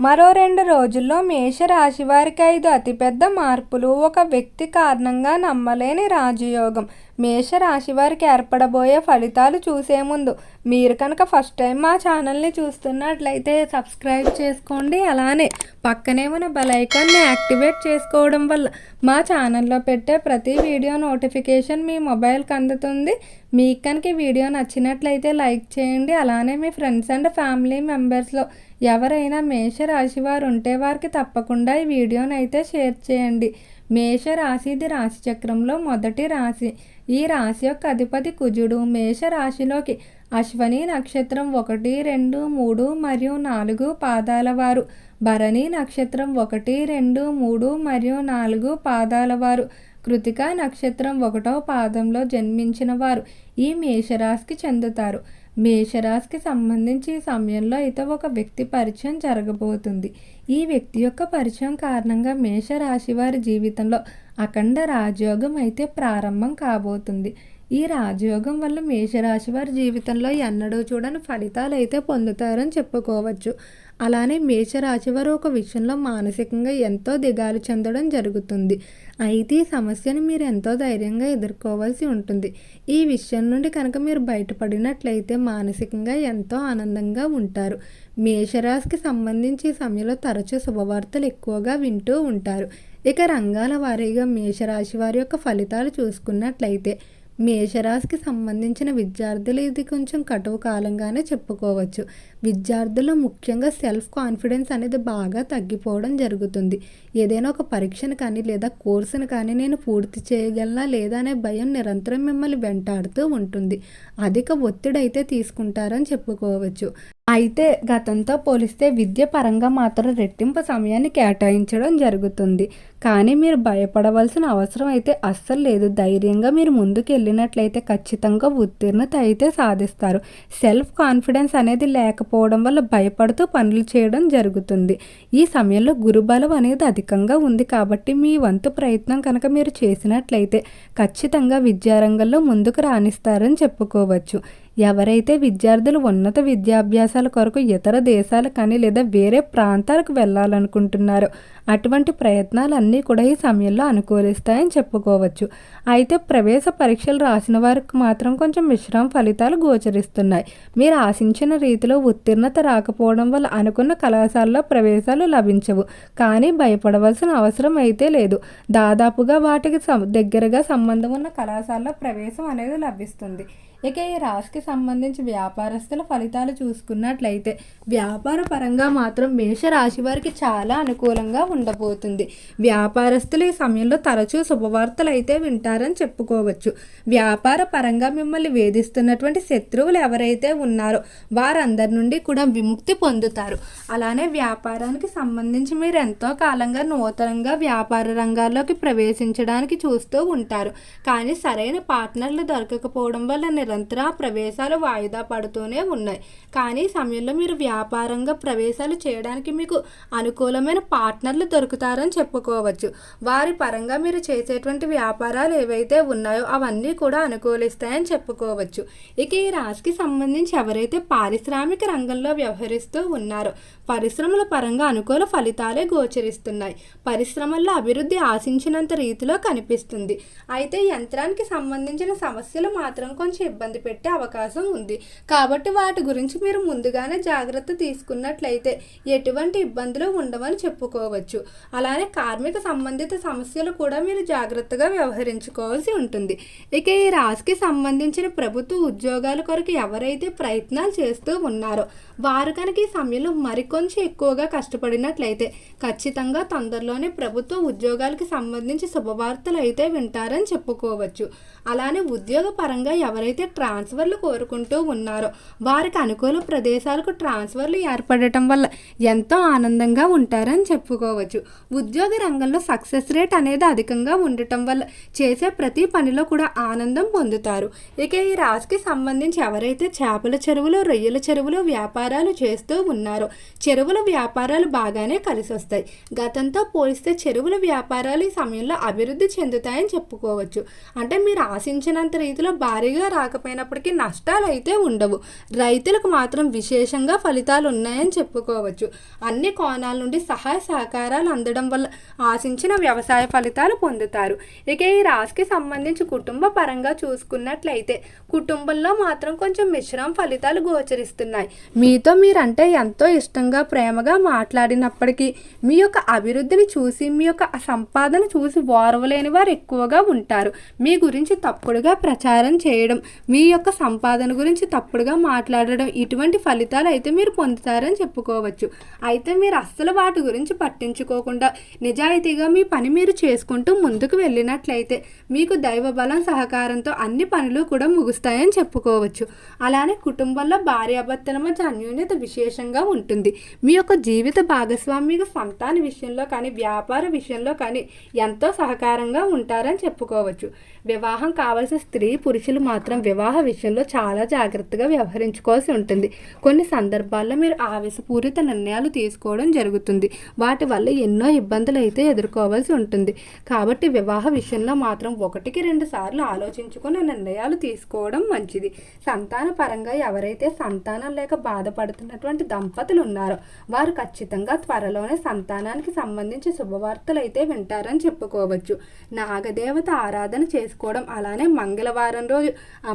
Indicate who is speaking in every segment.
Speaker 1: మరో రెండు రోజుల్లో మేషరాశి వారికి ఐదు అతిపెద్ద మార్పులు. ఒక వ్యక్తి కారణంగా నమ్మలేని రాజయోగం. మేషరాశి వారికి ఏర్పడబోయే ఫలితాలు చూసే ముందు మీరు కనుక ఫస్ట్ టైం మా ఛానల్ని చూస్తున్నట్లయితే సబ్స్క్రైబ్ చేసుకోండి. అలానే పక్కనే ఉన్న బెలైకాన్ని యాక్టివేట్ చేసుకోవడం వల్ల మా ఛానల్లో పెట్టే ప్రతి వీడియో నోటిఫికేషన్ మీ మొబైల్కి అందుతుంది. మీకు కనుక వీడియో నచ్చినట్లయితే లైక్ చేయండి. అలానే మీ ఫ్రెండ్స్ అండ్ ఫ్యామిలీ మెంబర్స్లో ఎవరైనా మేషరాశి వారు ఉంటే వారికి తప్పకుండా ఈ వీడియోనైతే అయితే షేర్ చేయండి. మేష రాశి ఇది రాశి చక్రంలో మొదటి రాశి. ఈ రాశి యొక్క అధిపతి కుజుడు. మేష రాశిలోకి అశ్వని నక్షత్రం ఒకటి రెండు మూడు మరియు నాలుగు పాదాల వారు. భరణి నక్షత్రం ఒకటి రెండు మూడు మరియు నాలుగు పాదాల వారు. కృతిక నక్షత్రం ఒకటో పాదంలో జన్మించిన వారు. ఈ మేషరాశికి చెందుతారు. మేషరాశికి సంబంధించి ఈ సమయంలో అయితే ఒక వ్యక్తి పరిచయం జరగబోతుంది. ఈ వ్యక్తి యొక్క పరిచయం కారణంగా మేషరాశి వారి జీవితంలో అఖండ రాజయోగం అయితే ప్రారంభం కాబోతుంది. ఈ రాజయోగం వల్ల మేషరాశి వారి జీవితంలో ఎన్నడూ చూడని ఫలితాలు అయితే పొందుతారని చెప్పుకోవచ్చు. అలానే మేషరాశి వారు ఒక విషయంలో మానసికంగా ఎంతో దిగాలు చెందడం జరుగుతుంది. అయితే ఈ సమస్యను మీరు ఎంతో ధైర్యంగా ఎదుర్కోవాల్సి ఉంటుంది. ఈ విషయం నుండి కనుక మీరు బయటపడినట్లయితే మానసికంగా ఎంతో ఆనందంగా ఉంటారు. మేషరాశికి సంబంధించి ఈ సమయంలో తరచూ శుభవార్తలు ఎక్కువగా వింటూ ఉంటారు. ఇక రంగాల వారీగా మేషరాశి వారి యొక్క ఫలితాలు చూసుకున్నట్లయితే మేషరాశికి సంబంధించిన విద్యార్థులు ఇది కొంచెం కటువు కాలంగానే చెప్పుకోవచ్చు. విద్యార్థులు ముఖ్యంగా సెల్ఫ్ కాన్ఫిడెన్స్ అనేది బాగా తగ్గిపోవడం జరుగుతుంది. ఏదైనా ఒక పరీక్షను కానీ లేదా కోర్సును కానీ నేను పూర్తి చేయగలనా లేదా అనే భయం నిరంతరం మిమ్మల్ని వెంటాడుతూ ఉంటుంది. అధిక ఒత్తిడి అయితే తీసుకుంటారని చెప్పుకోవచ్చు. అయితే గతంతో పోలిస్తే విద్య పరంగా మాత్రం రెట్టింపు సమయాన్ని కేటాయించడం జరుగుతుంది. కానీ మీరు భయపడవలసిన అవసరం అయితే అస్సలు లేదు. ధైర్యంగా మీరు ముందుకు వెళ్ళినట్లయితే ఖచ్చితంగా ఉత్తీర్ణత అయితే సాధిస్తారు. సెల్ఫ్ కాన్ఫిడెన్స్ అనేది లేకపోవడం వల్ల భయపడుతూ పనులు చేయడం జరుగుతుంది. ఈ సమయంలో గురుబలం అనేది అధికంగా ఉంది కాబట్టి మీ వంతు ప్రయత్నం కనుక మీరు చేసినట్లయితే ఖచ్చితంగా విద్యారంగంలో ముందుకు రాణిస్తారని చెప్పుకోవచ్చు. ఎవరైతే విద్యార్థులు ఉన్నత విద్యాభ్యాసాల కొరకు ఇతర దేశాల కానీ లేదా వేరే ప్రాంతాలకు వెళ్ళాలనుకుంటున్నారో అటువంటి ప్రయత్నాలన్నీ కూడా ఈ సమయంలో అనుకూలిస్తాయని చెప్పుకోవచ్చు. అయితే ప్రవేశ పరీక్షలు రాసిన వారికి మాత్రం కొంచెం మిశ్రమ ఫలితాలు గోచరిస్తున్నాయి. మీరు ఆశించిన రీతిలో ఉత్తీర్ణత రాకపోవడం వల్ల అనుకున్న కళాశాలలో ప్రవేశాలు లభించవు. కానీ భయపడవలసిన అవసరం అయితే లేదు. దాదాపుగా వాటికి దగ్గరగా సంబంధం ఉన్న కళాశాలలో ప్రవేశం అనేది లభిస్తుంది. ఇక ఈ రాశికి సంబంధించి వ్యాపారస్తుల ఫలితాలు చూసుకున్నట్లయితే వ్యాపార పరంగా మాత్రం మేషరాశి వారికి చాలా అనుకూలంగా ఉండబోతుంది. వ్యాపారస్తులు ఈ సమయంలో తరచూ శుభవార్తలు అయితే వింటారని చెప్పుకోవచ్చు. వ్యాపార పరంగా మిమ్మల్ని వేధిస్తున్నటువంటి శత్రువులు ఎవరైతే ఉన్నారో వారందరి నుండి కూడా విముక్తి పొందుతారు. అలానే వ్యాపారానికి సంబంధించి మీరు ఎంతో కాలంగా నూతనంగా వ్యాపార రంగాల్లోకి ప్రవేశించడానికి చూస్తూ ఉంటారు. కానీ సరైన పార్ట్నర్లు దొరకకపోవడం వల్ల నిరంతర ప్రవేశాలు వాయిదా పడుతూనే ఉన్నాయి. కానీ సమయంలో మీరు వ్యాపారంగా ప్రవేశాలు చేయడానికి మీకు అనుకూలమైన పార్ట్నర్లు దొరుకుతారని చెప్పుకోవచ్చు. వారి పరంగా మీరు చేసేటువంటి వ్యాపారాలు ఏవైతే ఉన్నాయో అవన్నీ కూడా అనుకూలిస్తాయని చెప్పుకోవచ్చు. ఇక ఈ రాశికి సంబంధించి ఎవరైతే పారిశ్రామిక రంగంలో వ్యవహరిస్తూ ఉన్నారో పరిశ్రమల పరంగా అనుకూల ఫలితాలే గోచరిస్తున్నాయి. పరిశ్రమల్లో అభివృద్ధి ఆశించినంత రీతిలో కనిపిస్తుంది. అయితే యంత్రానికి సంబంధించిన సమస్యలు మాత్రం కొంచెం ఇబ్బంది ఇబ్బంది పెట్టే అవకాశం ఉంది. కాబట్టి వాటి గురించి మీరు ముందుగానే జాగ్రత్త తీసుకున్నట్లయితే ఎటువంటి ఇబ్బందులు ఉండవని చెప్పుకోవచ్చు. అలానే కార్మిక సంబంధిత సమస్యలు కూడా మీరు జాగ్రత్తగా వ్యవహరించుకోవాల్సి ఉంటుంది. ఇక ఈ రాశికి సంబంధించిన ప్రభుత్వ ఉద్యోగాల కొరకు ఎవరైతే ప్రయత్నాలు చేస్తూ ఉన్నారో వారు కనుక ఈ సమయంలో మరికొంచెం ఎక్కువగా కష్టపడినట్లయితే ఖచ్చితంగా తొందరలోనే ప్రభుత్వ ఉద్యోగాలకు సంబంధించి శుభవార్తలు అయితే వింటారని చెప్పుకోవచ్చు. అలానే ఉద్యోగ పరంగా ఎవరైతే ట్రాన్స్ఫర్లు కోరుకుంటూ ఉన్నారు. వారికి అనుకూల ప్రదేశాలకు ట్రాన్స్ఫర్లు ఏర్పడటం వల్ల ఎంతో ఆనందంగా ఉంటారని చెప్పుకోవచ్చు. ఉద్యోగ రంగంలో సక్సెస్ రేట్ అనేది అధికంగా ఉండటం వల్ల చేసే ప్రతి పనిలో కూడా ఆనందం పొందుతారు. ఇక ఈ రాశికి సంబంధించి ఎవరైతే చేపల చెరువులు రొయ్యల చెరువులు వ్యాపారాలు చేస్తూ ఉన్నారో చెరువుల వ్యాపారాలు బాగానే కలిసి వస్తాయి గతంతో పోలిస్తే చెరువుల వ్యాపారాలు ఈ సమయంలో అభివృద్ధి చెందుతాయని చెప్పుకోవచ్చు. అంటే మీరు ఆశించినంత రీతిలో భారీగా రాక రాకపోయినప్పటికీ నష్టాలు అయితే ఉండవు. రైతులకు మాత్రం విశేషంగా ఫలితాలు ఉన్నాయని చెప్పుకోవచ్చు. అన్ని కోణాల నుండి సహాయ సహకారాలు అందడం వల్ల ఆశించిన వ్యవసాయ ఫలితాలు పొందుతారు. ఇక ఈ రాశికి సంబంధించి కుటుంబ పరంగా చూసుకున్నట్లయితే కుటుంబంలో మాత్రం కొంచెం మిశ్రమ ఫలితాలు గోచరిస్తున్నాయి. మీతో మీరంటే ఎంతో ఇష్టంగా ప్రేమగా మాట్లాడినప్పటికీ మీ యొక్క అభివృద్ధిని చూసి మీ యొక్క సంపాదన చూసి ఓర్వలేని వారు ఎక్కువగా ఉంటారు. మీ గురించి తప్పుడుగా ప్రచారం చేయడం మీ యొక్క సంపాదన గురించి తప్పుడుగా మాట్లాడడం ఇటువంటి ఫలితాలు అయితే మీరు పొందుతారని చెప్పుకోవచ్చు. అయితే మీరు అస్సలు వాటి గురించి పట్టించుకోకుండా నిజాయితీగా మీ పని మీరు చేసుకుంటూ ముందుకు వెళ్ళినట్లయితే మీకు దైవ బలం సహకారంతో అన్ని పనులు కూడా ముగుస్తాయని చెప్పుకోవచ్చు. అలానే కుటుంబంలో భార్యాభర్తల మధ్య అన్యోన్యత విశేషంగా ఉంటుంది. మీ యొక్క జీవిత భాగస్వామిగా సంతాన విషయంలో కానీ వ్యాపార విషయంలో కానీ ఎంతో సహకారంగా ఉంటారని చెప్పుకోవచ్చు. వివాహం కావలసిన స్త్రీ పురుషులు మాత్రం వివాహ విషయంలో చాలా జాగ్రత్తగా వ్యవహరించుకోవాల్సి ఉంటుంది. కొన్ని సందర్భాల్లో మీరు ఆవేశపూరిత నిర్ణయాలు తీసుకోవడం జరుగుతుంది. వాటి వల్ల ఎన్నో ఇబ్బందులు అయితే ఎదుర్కోవాల్సి ఉంటుంది. కాబట్టి వివాహ విషయంలో మాత్రం ఒకటికి రెండు సార్లు ఆలోచించుకుని నిర్ణయాలు తీసుకోవడం మంచిది. సంతాన పరంగా ఎవరైతే సంతానం లేక బాధపడుతున్నటువంటి దంపతులు ఉన్నారో వారు ఖచ్చితంగా త్వరలోనే సంతానానికి సంబంధించి శుభవార్తలు అయితే వింటారని చెప్పుకోవచ్చు. నాగదేవత ఆరాధన చేసుకోవడం అలానే మంగళవారం రోజు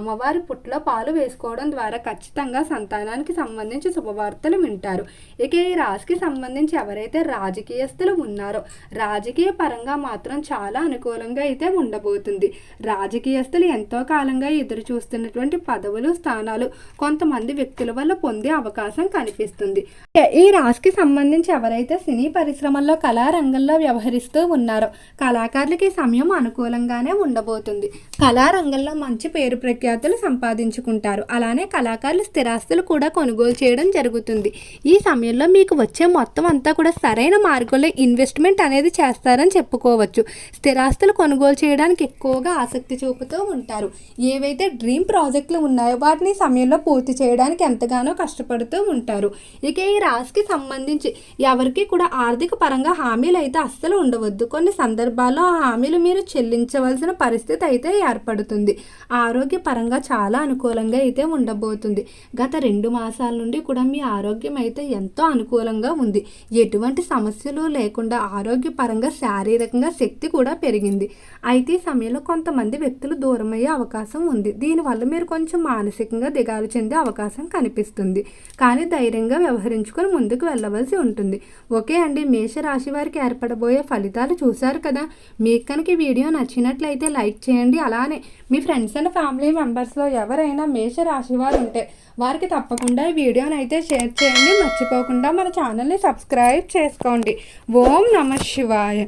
Speaker 1: అమ్మవారి పుట్లో పాలు వేసుకోవడం ద్వారా ఖచ్చితంగా సంతానానికి సంబంధించి శుభవార్తలు వింటారు. ఇక ఈ రాశికి సంబంధించి ఎవరైతే రాజకీయస్తులు ఉన్నారో రాజకీయ పరంగా మాత్రం చాలా అనుకూలంగా అయితే ఉండబోతుంది. రాజకీయస్తులు ఎంతో కాలంగా ఎదురు చూస్తున్నటువంటి పదవులు స్థానాలు కొంతమంది వ్యక్తుల వల్ల పొందే అవకాశం కనిపిస్తుంది. ఈ రాశికి సంబంధించి ఎవరైతే సినీ పరిశ్రమల్లో కళారంగంలో వ్యవహరిస్తూ ఉన్నారో కళాకారులకి సమయం అనుకూలంగానే ఉండబోతుంది. కళారంగంలో మంచి పేరు ప్రఖ్యాతి ప్రఖ్యాతులు సంపాదించుకుంటారు. అలానే కళాకారులు స్థిరాస్తులు కూడా కొనుగోలు చేయడం జరుగుతుంది. ఈ సమయంలో మీకు వచ్చే మొత్తం అంతా కూడా సరైన మార్గంలో ఇన్వెస్ట్మెంట్ అనేది చేస్తారని చెప్పుకోవచ్చు. స్థిరాస్తులు కొనుగోలు చేయడానికి ఎక్కువగా ఆసక్తి చూపుతూ ఉంటారు. ఏవైతే డ్రీమ్ ప్రాజెక్టులు ఉన్నాయో వాటిని సమయంలో పూర్తి చేయడానికి ఎంతగానో కష్టపడుతూ ఉంటారు. ఇక ఈ రాశికి సంబంధించి ఎవరికి కూడా ఆర్థిక పరంగా హామీలు అయితే అస్సలు ఉండవద్దు. కొన్ని సందర్భాల్లో ఆ హామీలు మీరు చెల్లించవలసిన పరిస్థితి అయితే ఏర్పడుతుంది. ఆరోగ్య పరంగా చాలా అనుకూలంగా అయితే ఉండబోతుంది. గత రెండు మాసాల నుండి కూడా మీ ఆరోగ్యం అయితే ఎంతో అనుకూలంగా ఉంది. ఎటువంటి సమస్యలు లేకుండా ఆరోగ్యపరంగా శారీరకంగా శక్తి కూడా పెరిగింది. అయితే ఈ సమయంలో కొంతమంది వ్యక్తులు దూరమయ్యే అవకాశం ఉంది. దీనివల్ల మీరు కొంచెం మానసికంగా దిగాలు చెందే అవకాశం కనిపిస్తుంది. కానీ ధైర్యంగా వ్యవహరించుకొని ముందుకు వెళ్ళవలసి ఉంటుంది. ఓకే అండి మేషరాశి వారికి ఏర్పడబోయే ఫలితాలు చూశారు కదా? మీకు కనుక ఈ వీడియో నచ్చినట్లయితే లైక్ చేయండి. అలానే మీ ఫ్రెండ్స్ అండ్ ఫ్యామిలీ మెంబర్స్లో ఎవరైనా మేషరాశి వారు ఉంటే వారికి తప్పకుండా ఈ వీడియోని అయితే షేర్ చేయండి. మర్చిపోకుండా మన ఛానల్ని సబ్స్క్రైబ్ చేసుకోండి. ఓం నమ శివాయ.